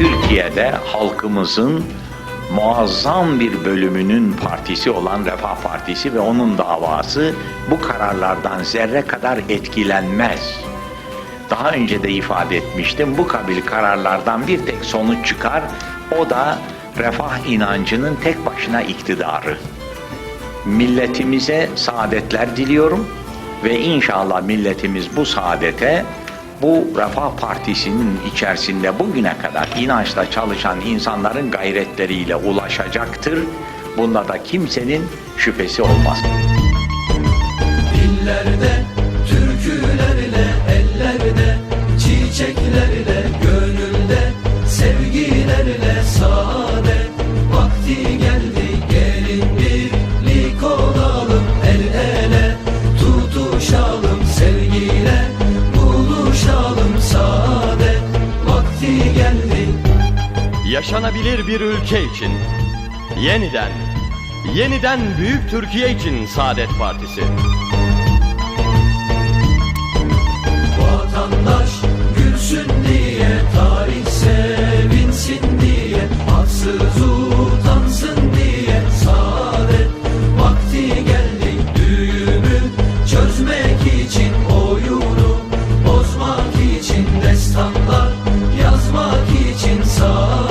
Türkiye'de halkımızın muazzam bir bölümünün partisi olan Refah Partisi ve onun davası bu kararlardan zerre kadar etkilenmez. Daha önce de ifade etmiştim bu kabil kararlardan bir tek sonuç çıkar o da refah inancının tek başına iktidarı. Milletimize saadetler diliyorum ve inşallah milletimiz bu saadete bu Refah Partisi'nin içerisinde bugüne kadar inançla çalışan insanların gayretleriyle ulaşacaktır. Bunda da kimsenin şüphesi olmaz. Dillerde, yaşanabilir bir ülke için, yeniden, yeniden büyük Türkiye için Saadet Partisi. Vatandaş gülsün diye, tarih sevinsin diye, haksız utansın diye. Saadet vakti geldi düğümü çözmek için oyunu bozmak için destanlar yazmak için. Sağ